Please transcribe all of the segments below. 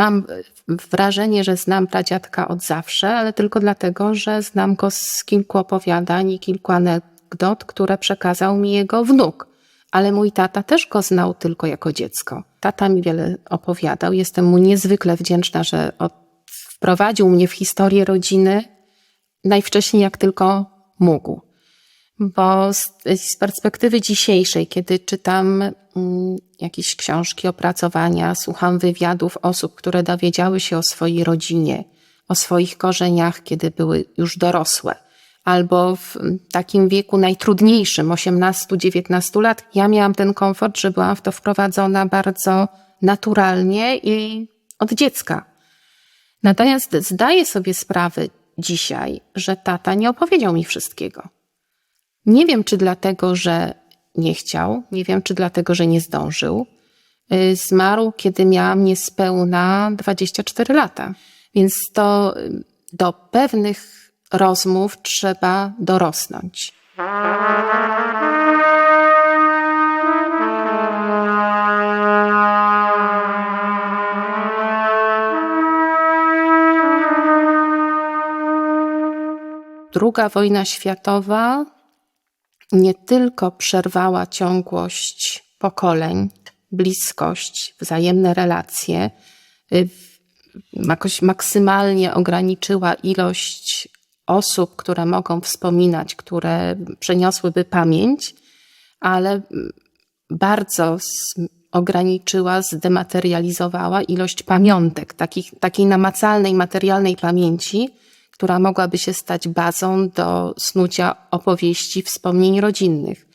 mam wrażenie, że znam pradziadka od zawsze, ale tylko dlatego, że znam go z kilku opowiadań i kilku anegdot, które przekazał mi jego wnuk. Ale mój tata też go znał tylko jako dziecko. Tata mi wiele opowiadał. Jestem mu niezwykle wdzięczna, że wprowadził mnie w historię rodziny najwcześniej jak tylko mógł. Bo z, z perspektywy dzisiejszej, kiedy czytam mm, jakieś książki, opracowania, słucham wywiadów osób, które dowiedziały się o swojej rodzinie, o swoich korzeniach, kiedy były już dorosłe, albo w takim wieku najtrudniejszym, 18-19 lat, ja miałam ten komfort, że byłam w to wprowadzona bardzo naturalnie i od dziecka. Natomiast zdaję sobie sprawę dzisiaj, że tata nie opowiedział mi wszystkiego. Nie wiem, czy dlatego, że nie chciał, nie wiem, czy dlatego, że nie zdążył. Y, zmarł, kiedy miałam niespełna 24 lata. Więc to y, do pewnych rozmów trzeba dorosnąć. Druga wojna światowa nie tylko przerwała ciągłość pokoleń, bliskość, wzajemne relacje, y, jakoś maksymalnie ograniczyła ilość osób, które mogą wspominać, które przeniosłyby pamięć, ale bardzo ograniczyła, zdematerializowała ilość pamiątek, takich, takiej namacalnej, materialnej pamięci, która mogłaby się stać bazą do snucia opowieści, wspomnień rodzinnych.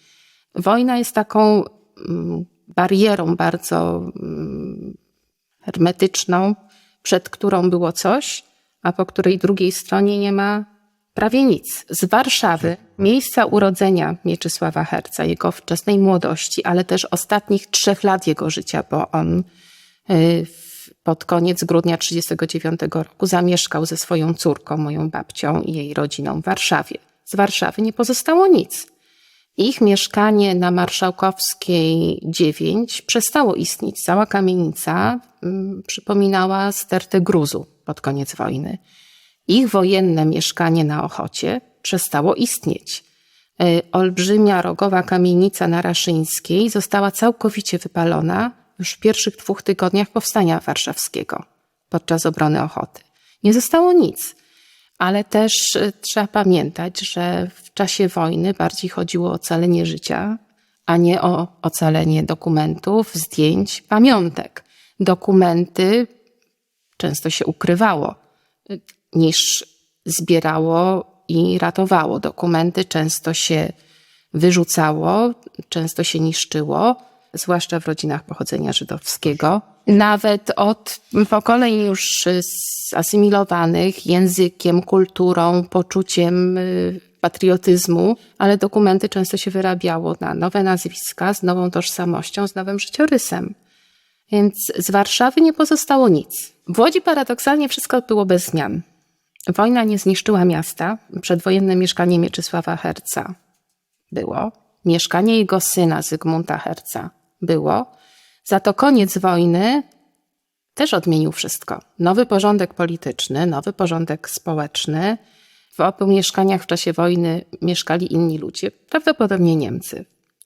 Wojna jest taką mm, barierą bardzo mm, hermetyczną, przed którą było coś, a po której drugiej stronie nie ma prawie nic. Z Warszawy, miejsca urodzenia Mieczysława Herca, jego wczesnej młodości, ale też ostatnich trzech lat jego życia, bo on y, pod koniec grudnia 1939 roku zamieszkał ze swoją córką, moją babcią i jej rodziną w Warszawie. Z Warszawy nie pozostało nic. Ich mieszkanie na Marszałkowskiej 9 przestało istnieć. Cała kamienica mm, przypominała stertę gruzu pod koniec wojny. Ich wojenne mieszkanie na Ochocie przestało istnieć. E, olbrzymia rogowa kamienica na Raszyńskiej została całkowicie wypalona już w pierwszych dwóch tygodniach powstania warszawskiego podczas obrony Ochoty. Nie zostało nic, ale też e, trzeba pamiętać, że w czasie wojny bardziej chodziło o ocalenie życia, a nie o ocalenie dokumentów, zdjęć, pamiątek. Dokumenty często się ukrywało, niż zbierało i ratowało. Dokumenty często się wyrzucało, często się niszczyło zwłaszcza w rodzinach pochodzenia żydowskiego. Nawet od pokoleń już zasymilowanych językiem, kulturą, poczuciem y, patriotyzmu, ale dokumenty często się wyrabiało na nowe nazwiska, z nową tożsamością, z nowym życiorysem. Więc z Warszawy nie pozostało nic. W Łodzi paradoksalnie wszystko było bez zmian. Wojna nie zniszczyła miasta. Przedwojenne mieszkanie Mieczysława Herca było. Mieszkanie jego syna Zygmunta Herca było. Za to koniec wojny też odmienił wszystko. Nowy porządek polityczny, nowy porządek społeczny. W obu mieszkaniach w czasie wojny mieszkali inni ludzie, prawdopodobnie Niemcy.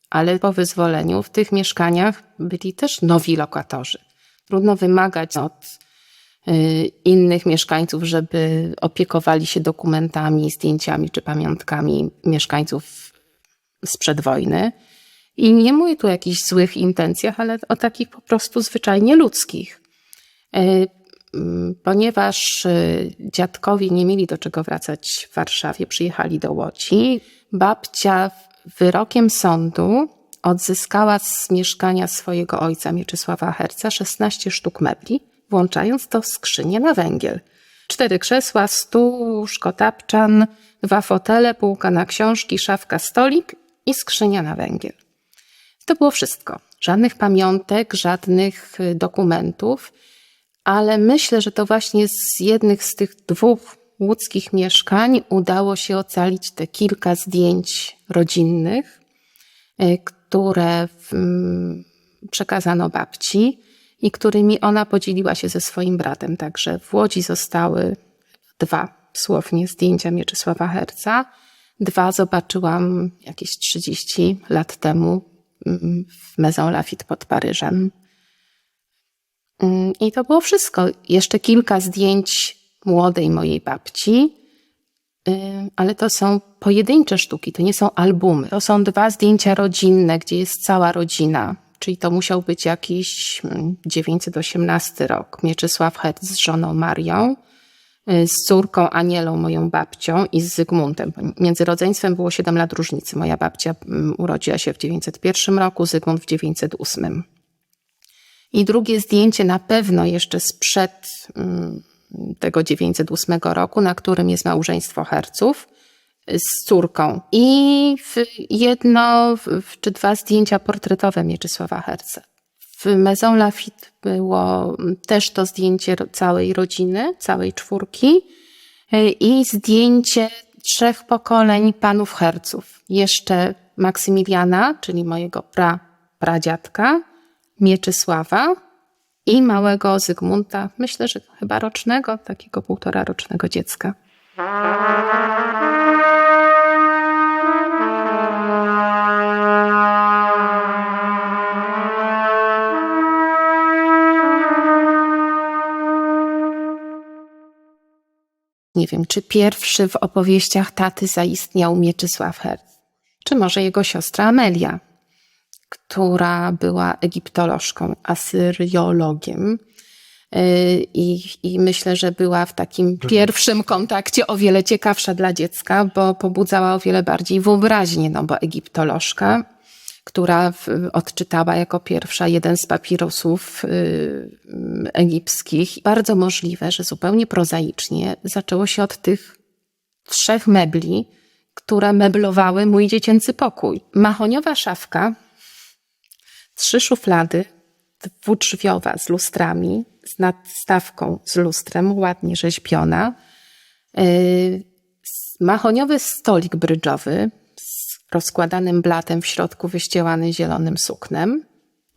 Ale po wyzwoleniu w tych mieszkaniach byli też nowi lokatorzy. Trudno wymagać od y, innych mieszkańców, żeby opiekowali się dokumentami, zdjęciami czy pamiątkami mieszkańców sprzed wojny. I nie mówię tu o jakichś złych intencjach, ale o takich po prostu zwyczajnie ludzkich. E, ponieważ e, dziadkowie nie mieli do czego wracać w Warszawie, przyjechali do Łodzi, babcia wyrokiem sądu odzyskała z mieszkania swojego ojca Mieczysława Herca 16 sztuk mebli, włączając to skrzynię na węgiel. Cztery krzesła, stół, łóżko tapczan, dwa fotele, półka na książki, szafka, stolik i skrzynia na węgiel. To było wszystko. Żadnych pamiątek, żadnych y, dokumentów, ale myślę, że to właśnie z jednych z tych dwóch łódzkich mieszkań udało się ocalić te kilka zdjęć rodzinnych, y, które przekazano babci. i którymi ona podzieliła się ze swoim bratem. Także w Łodzi zostały dwa słownie zdjęcia Mieczysława Herca. Dwa zobaczyłam jakieś 30 lat temu mm, w Maison Lafitte pod Paryżem. I to było wszystko. Jeszcze kilka zdjęć młodej mojej babci, ale to są pojedyncze sztuki, to nie są albumy. To są dwa zdjęcia rodzinne, gdzie jest cała rodzina. Czyli to musiał być jakiś 918 mm, rok. Mieczysław Herc z żoną Marią, z córką Anielą, moją babcią i z Zygmuntem. Między rodzeństwem było 7 lat różnicy. Moja babcia mm, urodziła się w 901 roku, Zygmunt w 908. I drugie zdjęcie na pewno jeszcze sprzed mm, tego 908 roku, na którym jest małżeństwo herców z córką. I jedno czy dwa zdjęcia portretowe Mieczysława Herca. W Maison Lafitte było też to zdjęcie całej rodziny, całej czwórki i zdjęcie trzech pokoleń panów herców. Jeszcze Maksymiliana, czyli mojego pra, pradziadka, Mieczysława i małego Zygmunta, myślę, że chyba rocznego, takiego półtora rocznego dziecka. Nie wiem, czy pierwszy w opowieściach taty zaistniał Mieczysław Herz, czy może jego siostra Amelia która była egiptolożką, asyriologiem. Y, I, I myślę, że była w takim pierwszym kontakcie o wiele ciekawsza dla dziecka, bo pobudzała o wiele bardziej wyobraźnię, no bo egiptolożka, która odczytała jako pierwsza jeden z papirusów y, egipskich. Bardzo możliwe, że zupełnie prozaicznie zaczęło się od tych trzech mebli, które meblowały mój dziecięcy pokój. Mahoniowa szafka trzy szuflady, dwudrzwiowa z lustrami, z nadstawką z lustrem, ładnie rzeźbiona, yy, mahoniowy stolik brydżowy rozkładanym blatem w środku wyścielany zielonym suknem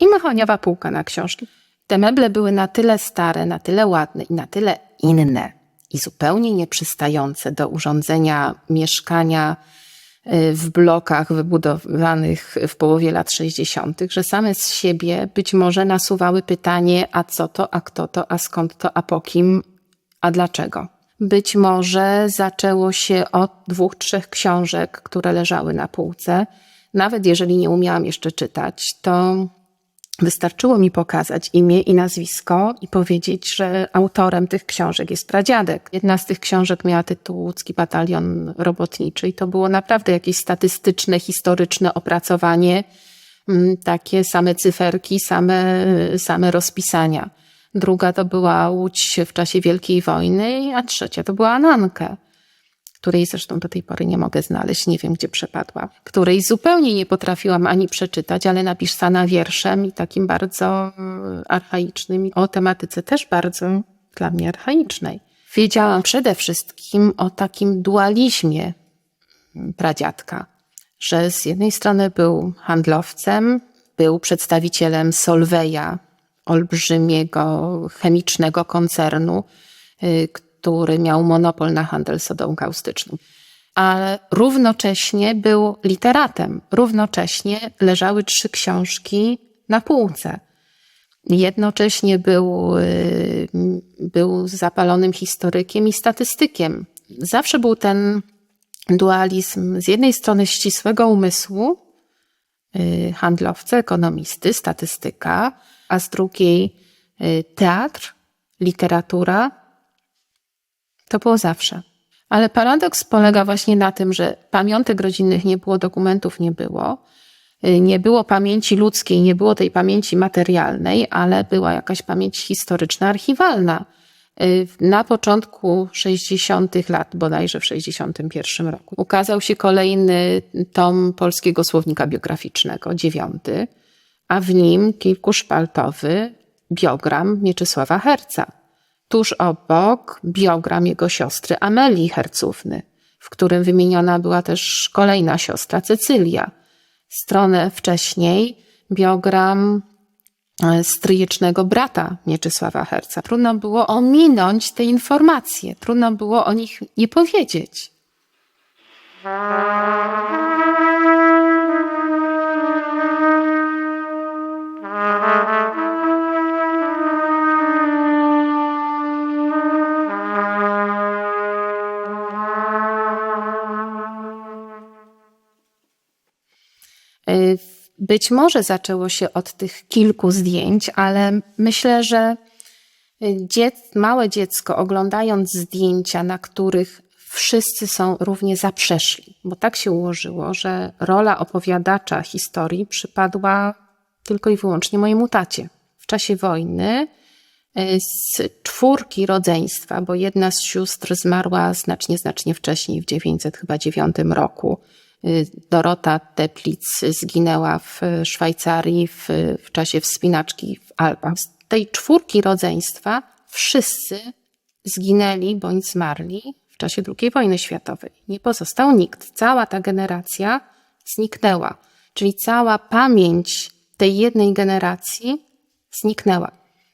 i mahoniowa półka na książki. Te meble były na tyle stare, na tyle ładne i na tyle inne i zupełnie nieprzystające do urządzenia mieszkania Y, w blokach wybudowanych w połowie lat 60., że same z siebie być może nasuwały pytanie: a co to, a kto to, a skąd to, a po kim, a dlaczego? Być może zaczęło się od dwóch, trzech książek, które leżały na półce. Nawet jeżeli nie umiałam jeszcze czytać, to Wystarczyło mi pokazać imię i nazwisko i powiedzieć, że autorem tych książek jest pradziadek. Jedna z tych książek miała tytuł Łódzki Batalion Robotniczy i to było naprawdę jakieś statystyczne, historyczne opracowanie, mm, takie same cyferki, same, same rozpisania. Druga to była Łódź w czasie Wielkiej Wojny, a trzecia to była Ananka której zresztą do tej pory nie mogę znaleźć, nie wiem gdzie przepadła, której zupełnie nie potrafiłam ani przeczytać, ale napisana wierszem i takim bardzo mm, archaicznym, o tematyce też bardzo dla mnie archaicznej. Wiedziałam przede wszystkim o takim dualizmie pradziadka, że z jednej strony był handlowcem, był przedstawicielem Solveja, olbrzymiego chemicznego koncernu, y, który miał monopol na handel sodą kaustyczną. Ale równocześnie był literatem. Równocześnie leżały trzy książki na półce. Jednocześnie był, y, był zapalonym historykiem i statystykiem. Zawsze był ten dualizm z jednej strony ścisłego umysłu, y, handlowca, ekonomisty, statystyka, a z drugiej y, teatr, literatura, to było zawsze. Ale paradoks polega właśnie na tym, że pamiątek rodzinnych nie było, dokumentów nie było, y, nie było pamięci ludzkiej, nie było tej pamięci materialnej, ale była jakaś pamięć historyczna, archiwalna. Y, na początku 60. lat, bodajże w 61 roku, ukazał się kolejny tom polskiego słownika biograficznego, dziewiąty, a w nim kilkuszpaltowy biogram Mieczysława Herca. Tuż obok biogram jego siostry Amelii Hercówny, w którym wymieniona była też kolejna siostra Cecylia. Stronę wcześniej biogram e, stryjecznego brata Mieczysława Herca. Trudno było ominąć te informacje, trudno było o nich nie powiedzieć. Być może zaczęło się od tych kilku zdjęć, ale myślę, że dziec, małe dziecko oglądając zdjęcia, na których wszyscy są równie zaprzeszli, bo tak się ułożyło, że rola opowiadacza historii przypadła tylko i wyłącznie mojemu tacie. W czasie wojny y, z czwórki rodzeństwa, bo jedna z sióstr zmarła znacznie, znacznie wcześniej, w 909 roku Dorota Teplic zginęła w Szwajcarii w, w czasie wspinaczki w Alpach. Z tej czwórki rodzeństwa wszyscy zginęli bądź zmarli w czasie II wojny światowej. Nie pozostał nikt. Cała ta generacja zniknęła. Czyli cała pamięć tej jednej generacji zniknęła.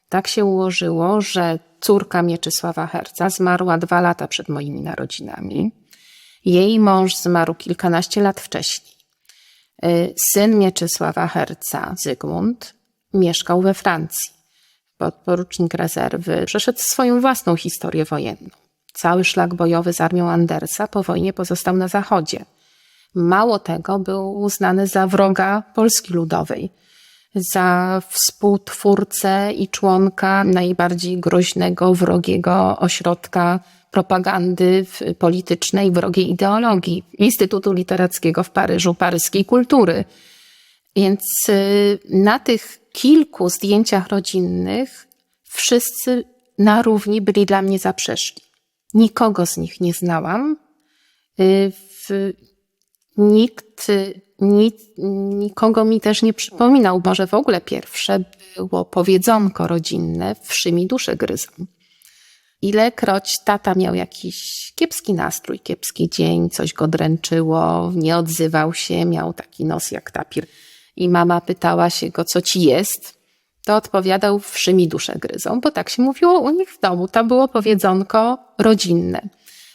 Tak się ułożyło, że córka Mieczysława Herca zmarła dwa lata przed moimi narodzinami. Jej mąż zmarł kilkanaście lat wcześniej. Y, syn Mieczysława Herca, Zygmunt, mieszkał we Francji. Podporucznik rezerwy przeszedł swoją własną historię wojenną. Cały szlak bojowy z armią Andersa po wojnie pozostał na zachodzie. Mało tego, był uznany za wroga Polski Ludowej, za współtwórcę i członka najbardziej groźnego, wrogiego ośrodka propagandy politycznej, wrogiej ideologii Instytutu Literackiego w Paryżu, paryskiej kultury. Więc y, na tych kilku zdjęciach rodzinnych wszyscy na równi byli dla mnie zaprzeszli. Nikogo z nich nie znałam. Y, nikt, nikt, nikogo mi też nie przypominał. Może w ogóle pierwsze było powiedzonko rodzinne wszy mi duszę gryzą. Ilekroć tata miał jakiś kiepski nastrój, kiepski dzień, coś go dręczyło, nie odzywał się, miał taki nos jak tapir i mama pytała się go, co ci jest, to odpowiadał, wszy mi duszę gryzą, bo tak się mówiło u nich w domu. To było powiedzonko rodzinne.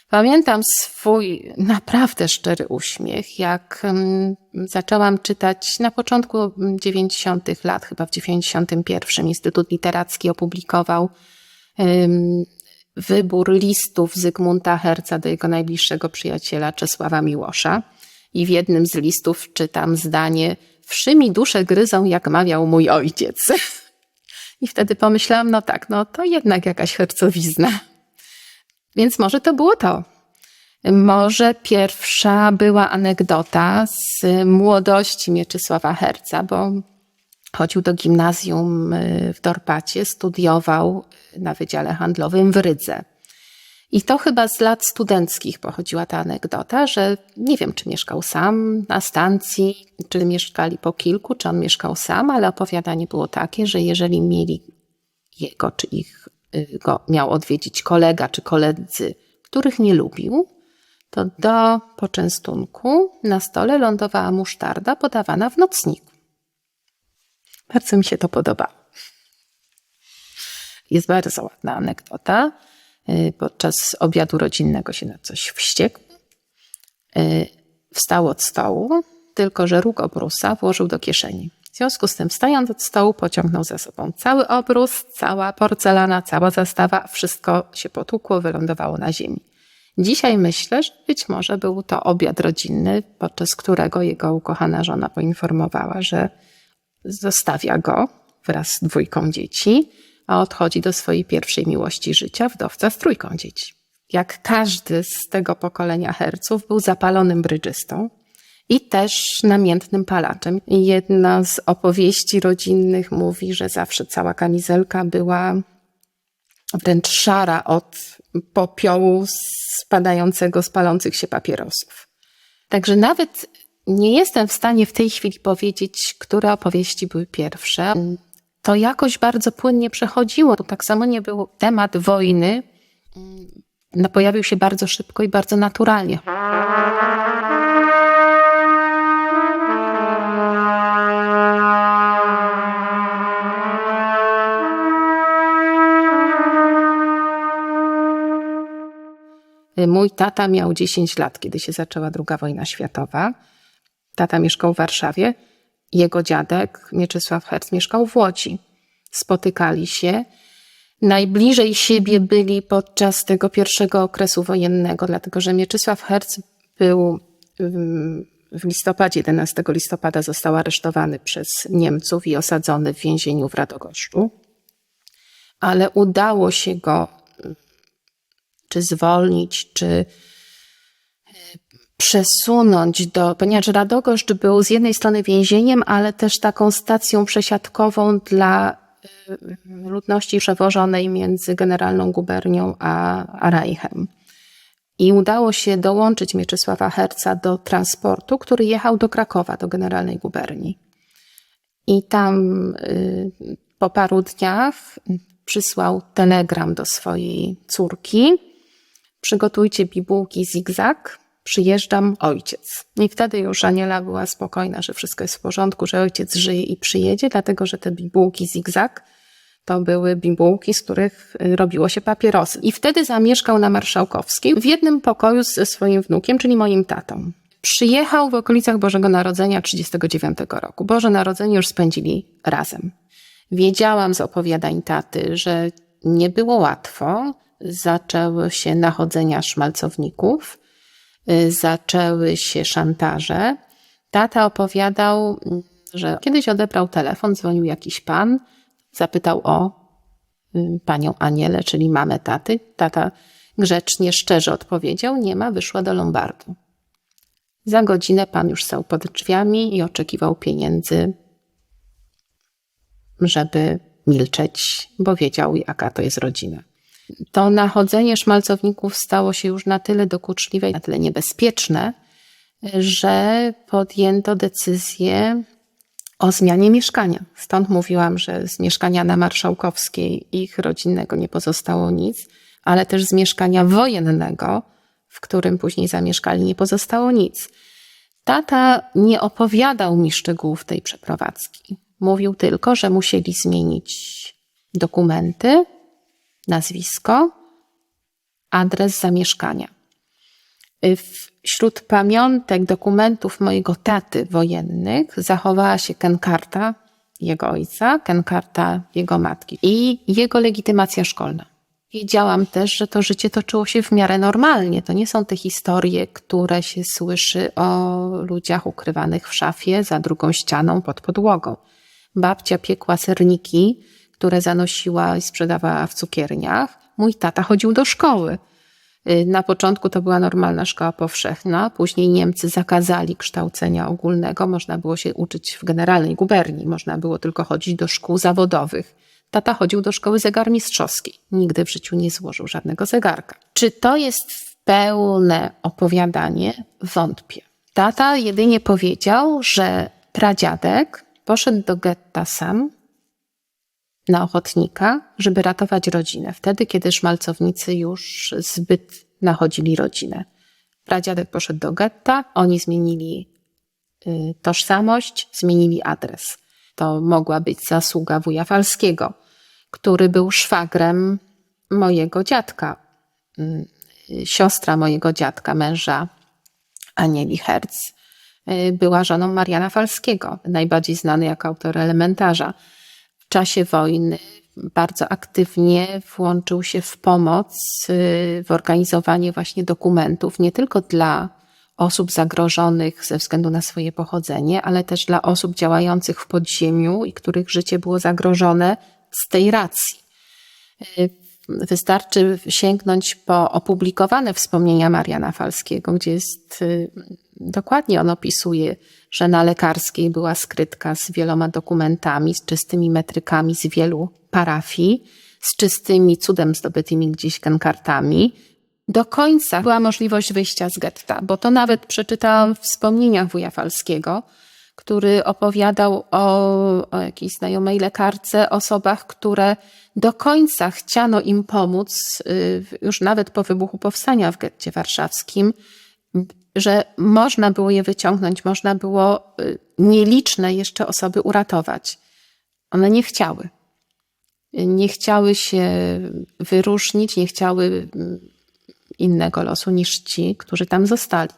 Pamiętam swój naprawdę szczery uśmiech, jak um, zaczęłam czytać na początku 90. lat, chyba w 91. Instytut Literacki opublikował wybór listów Zygmunta Herca do jego najbliższego przyjaciela Czesława Miłosza. I w jednym z listów czytam zdanie: Wszy mi duszę gryzą, jak mawiał mój ojciec. I wtedy pomyślałam, no tak, no to jednak jakaś hercowizna. Więc może to było to. Może pierwsza była anegdota z młodości Mieczysława Herca, bo chodził do gimnazjum y, w Dorpacie, studiował na Wydziale Handlowym w Rydze. I to chyba z lat studenckich pochodziła ta anegdota, że nie wiem, czy mieszkał sam na stacji, czy mieszkali po kilku, czy on mieszkał sam, ale opowiadanie było takie, że jeżeli mieli jego, czy ich go miał odwiedzić kolega, czy koledzy, których nie lubił, to do poczęstunku na stole lądowała musztarda podawana w nocniku. Bardzo mi się to podobało. Jest bardzo ładna anegdota. Y, podczas obiadu rodzinnego się na coś wściekł. Y, wstał od stołu, tylko że róg obrusa włożył do kieszeni. W związku z tym, wstając od stołu, pociągnął za sobą cały obrus, cała porcelana, cała zastawa, wszystko się potłukło, wylądowało na ziemi. Dzisiaj myślę, że być może był to obiad rodzinny, podczas którego jego ukochana żona poinformowała, że zostawia go wraz z dwójką dzieci, a odchodzi do swojej pierwszej miłości życia, wdowca z trójką dzieci. Jak każdy z tego pokolenia herców był zapalonym brydżystą i też namiętnym palaczem. Jedna z opowieści rodzinnych mówi, że zawsze cała kamizelka była wręcz szara od popiołu spadającego z palących się papierosów. Także nawet nie jestem w stanie w tej chwili powiedzieć, które opowieści były pierwsze. To jakoś bardzo płynnie przechodziło. To tak samo nie był temat wojny. No, pojawił się bardzo szybko i bardzo naturalnie. Mój tata miał 10 lat, kiedy się zaczęła II wojna światowa. Tata mieszkał w Warszawie. Jego dziadek, Mieczysław Herc, mieszkał w Łodzi. Spotykali się. Najbliżej siebie byli podczas tego pierwszego okresu wojennego, dlatego że Mieczysław Herc był ym, w listopadzie, 11 listopada został aresztowany przez Niemców i osadzony w więzieniu w Radogoszczu. Ale udało się go czy zwolnić, czy y, przesunąć do, ponieważ Radogoszcz był z jednej strony więzieniem, ale też taką stacją przesiadkową dla y, ludności przewożonej między Generalną Gubernią a, a Reichem. I udało się dołączyć Mieczysława Herca do transportu, który jechał do Krakowa, do Generalnej Guberni. I tam y, po paru dniach przysłał telegram do swojej córki. Przygotujcie bibułki zigzag, przyjeżdżam ojciec. I wtedy już Aniela była spokojna, że wszystko jest w porządku, że ojciec żyje i przyjedzie, dlatego że te bibułki zigzag to były bibułki, z których y, robiło się papierosy. I wtedy zamieszkał na Marszałkowskiej w jednym pokoju ze swoim wnukiem, czyli moim tatą. Przyjechał w okolicach Bożego Narodzenia 39 roku. Boże Narodzenie już spędzili razem. Wiedziałam z opowiadań taty, że nie było łatwo. Zaczęły się nachodzenia szmalcowników, y, zaczęły się szantaże. Tata opowiadał, mm, że kiedyś odebrał telefon, dzwonił jakiś pan, zapytał o y, panią Anielę, czyli mamę taty. Tata grzecznie, szczerze odpowiedział, nie ma, wyszła do Lombardu. Za godzinę pan już stał pod drzwiami i oczekiwał pieniędzy, żeby milczeć, bo wiedział, jaka to jest rodzina. To nachodzenie szmalcowników stało się już na tyle dokuczliwe i na tyle niebezpieczne, że podjęto decyzję o zmianie mieszkania. Stąd mówiłam, że z mieszkania na Marszałkowskiej ich rodzinnego nie pozostało nic, ale też z mieszkania wojennego, w którym później zamieszkali, nie pozostało nic. Tata nie opowiadał mi szczegółów tej przeprowadzki. Mówił tylko, że musieli zmienić dokumenty, nazwisko, adres zamieszkania. Wśród pamiątek, dokumentów mojego taty wojennych zachowała się kenkarta jego ojca, kenkarta jego matki i jego legitymacja szkolna. Wiedziałam też, że to życie toczyło się w miarę normalnie. To nie są te historie, które się słyszy o ludziach ukrywanych w szafie za drugą ścianą pod podłogą. Babcia piekła serniki, które zanosiła i sprzedawała w cukierniach. Mój tata chodził do szkoły. Y, Na początku to była normalna szkoła powszechna, później Niemcy zakazali kształcenia ogólnego, można było się uczyć w generalnej guberni, można było tylko chodzić do szkół zawodowych. Tata chodził do szkoły zegarmistrzowskiej, nigdy w życiu nie złożył żadnego zegarka. Czy to jest pełne opowiadanie? Wątpię. Tata jedynie powiedział, że pradziadek poszedł do getta sam, na ochotnika, żeby ratować rodzinę, wtedy kiedy szmalcownicy już zbyt nachodzili rodzinę. Pradziadek poszedł do getta, oni zmienili y, tożsamość, zmienili adres. To mogła być zasługa wuja Falskiego, który był szwagrem mojego dziadka, y, siostra mojego dziadka, męża Anieli Herz. Y, Była żoną Mariana Falskiego, najbardziej znany jako autor elementarza w czasie wojny bardzo aktywnie włączył się w pomoc, y, w organizowanie właśnie dokumentów, nie tylko dla osób zagrożonych ze względu na swoje pochodzenie, ale też dla osób działających w podziemiu i których życie było zagrożone z tej racji. Wystarczy sięgnąć po opublikowane wspomnienia Mariana Falskiego, gdzie jest y, dokładnie on opisuje, że na lekarskiej była skrytka z wieloma dokumentami, z czystymi metrykami z wielu parafii, z czystymi cudem zdobytymi gdzieś kankartami. Do końca była możliwość wyjścia z getta, bo to nawet przeczytałam w wspomnieniach wuja Falskiego, który opowiadał o, o jakiejś znajomej lekarce, osobach, które do końca chciano im pomóc, y, już nawet po wybuchu powstania w getcie warszawskim, że można było je wyciągnąć, można było y, nieliczne jeszcze osoby uratować. One nie chciały. Nie chciały się wyróżnić, nie chciały mm, innego losu niż ci, którzy tam zostali.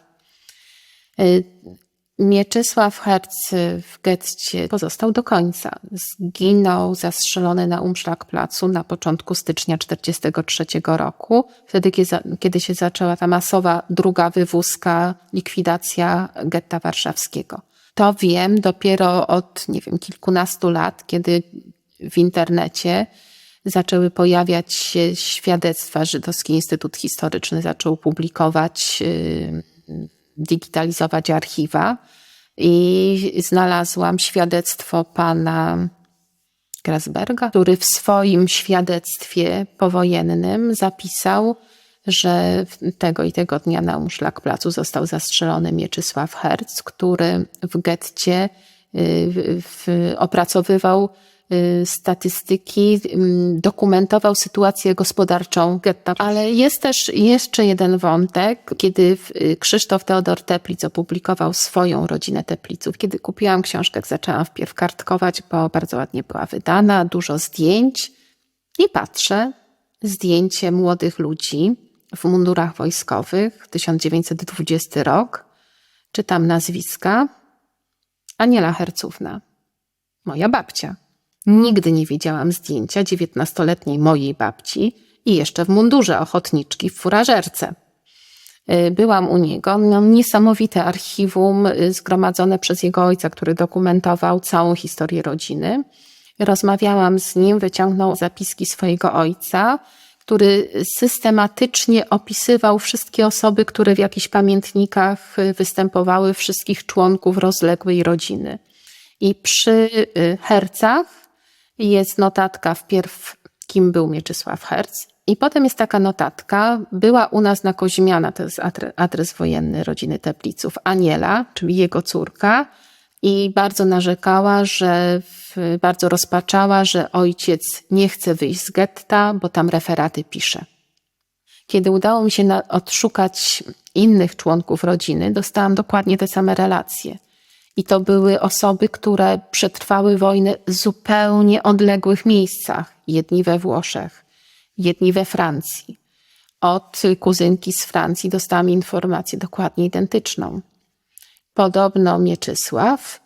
Mieczysław Herz w getcie pozostał do końca. Zginął zastrzelony na Umszlak-Placu na początku stycznia 1943 roku, wtedy kiedy się zaczęła ta masowa druga wywózka, likwidacja getta warszawskiego. To wiem dopiero od, nie wiem, kilkunastu lat, kiedy w internecie zaczęły pojawiać się świadectwa. Żydowski Instytut Historyczny zaczął publikować, y, digitalizować archiwa i znalazłam świadectwo pana Grasberga, który w swoim świadectwie powojennym zapisał, że tego i tego dnia na Umszlak-Placu został zastrzelony Mieczysław Herz, który w getcie y, opracowywał statystyki, dokumentował sytuację gospodarczą getta. Ale jest też jeszcze jeden wątek, kiedy y, Krzysztof Teodor Teplic opublikował swoją rodzinę Tepliców. Kiedy kupiłam książkę, zaczęłam wpierw kartkować, bo bardzo ładnie była wydana, dużo zdjęć i patrzę, zdjęcie młodych ludzi w mundurach wojskowych, 1920 rok, czytam nazwiska, Aniela Hercówna, moja babcia. Nigdy nie widziałam zdjęcia dziewiętnastoletniej mojej babci i jeszcze w mundurze ochotniczki w furażerce. Y, byłam u niego, miał niesamowite archiwum y, zgromadzone przez jego ojca, który dokumentował całą historię rodziny. Rozmawiałam z nim, wyciągnął zapiski swojego ojca, który systematycznie opisywał wszystkie osoby, które w jakichś pamiętnikach y, występowały, wszystkich członków rozległej rodziny. I przy hercach jest notatka wpierw, kim był Mieczysław Herz, i potem jest taka notatka, była u nas na Koźmiana, to jest adres wojenny rodziny Tepliców, Aniela, czyli jego córka, i bardzo narzekała, że bardzo rozpaczała, że ojciec nie chce wyjść z getta, bo tam referaty pisze. Kiedy udało mi się odszukać innych członków rodziny, dostałam dokładnie te same relacje. I to były osoby, które przetrwały wojnę w zupełnie odległych miejscach. Jedni we Włoszech, jedni we Francji. Od kuzynki z Francji dostałam informację dokładnie identyczną. Podobno Mieczysław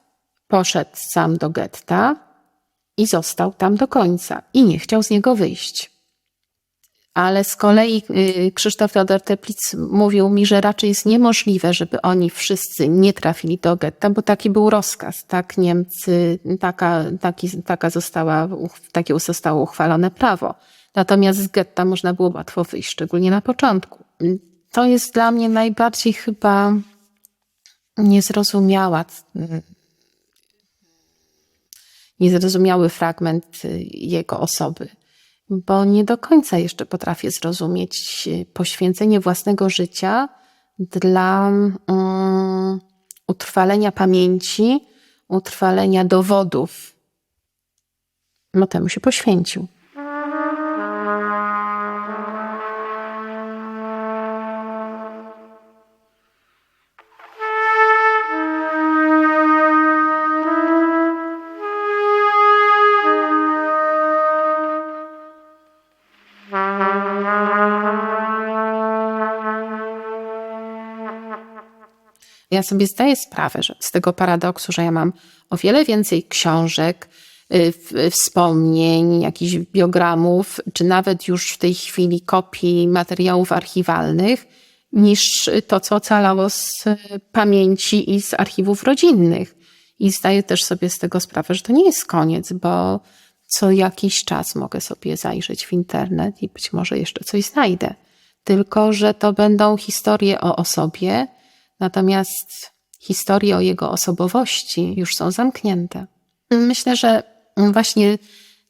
poszedł sam do getta i został tam do końca i nie chciał z niego wyjść. Ale z kolei y, Krzysztof Teodor Teplic mówił mi, że raczej jest niemożliwe, żeby oni wszyscy nie trafili do getta, bo taki był rozkaz. Tak Niemcy, taka, taki, taka została, takie zostało uchwalone prawo. Natomiast z getta można było łatwo wyjść, szczególnie na początku. To jest dla mnie najbardziej chyba niezrozumiała, niezrozumiały fragment jego osoby bo nie do końca jeszcze potrafię zrozumieć poświęcenie własnego życia dla um, utrwalenia pamięci, utrwalenia dowodów. No temu się poświęcił. Ja sobie zdaję sprawę że z tego paradoksu, że ja mam o wiele więcej książek, y, wspomnień, jakichś biogramów, czy nawet już w tej chwili kopii materiałów archiwalnych, niż to, co ocalało z pamięci i z archiwów rodzinnych. I zdaję też sobie z tego sprawę, że to nie jest koniec, bo co jakiś czas mogę sobie zajrzeć w internet i być może jeszcze coś znajdę. Tylko, że to będą historie o osobie, Natomiast historie o jego osobowości już są zamknięte. Myślę, że właśnie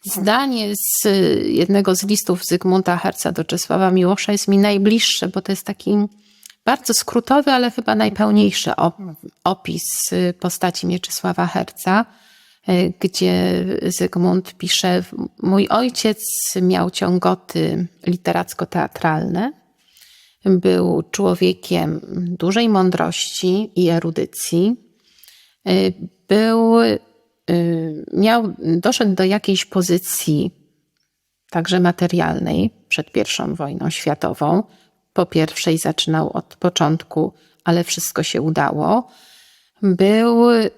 zdanie z jednego z listów Zygmunta Herca do Czesława Miłosza jest mi najbliższe, bo to jest taki bardzo skrótowy, ale chyba najpełniejszy opis postaci Mieczysława Herca, gdzie Zygmunt pisze: Mój ojciec miał ciągoty literacko-teatralne, był człowiekiem dużej mądrości i erudycji. Y, był, y, miał, doszedł do jakiejś pozycji, także materialnej, przed I wojną światową. po pierwszej zaczynał od początku, ale wszystko się udało. Był y,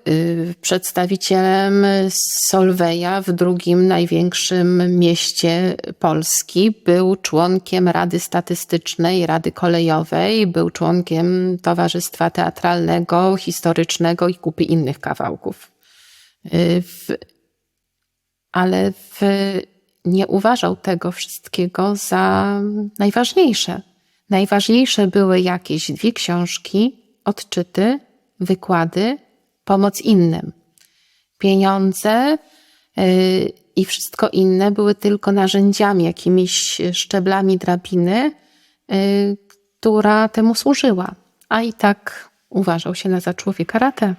przedstawicielem Solweja w drugim największym mieście Polski. Był członkiem Rady Statystycznej, Rady Kolejowej, był członkiem Towarzystwa Teatralnego, Historycznego i kupy innych kawałków. Y, w, ale w, nie uważał tego wszystkiego za najważniejsze. Najważniejsze były jakieś dwie książki, odczyty, wykłady, pomoc innym. Pieniądze yy, i wszystko inne były tylko narzędziami, jakimiś szczeblami drabiny, yy, która temu służyła. A i tak uważał się na za człowieka ratę.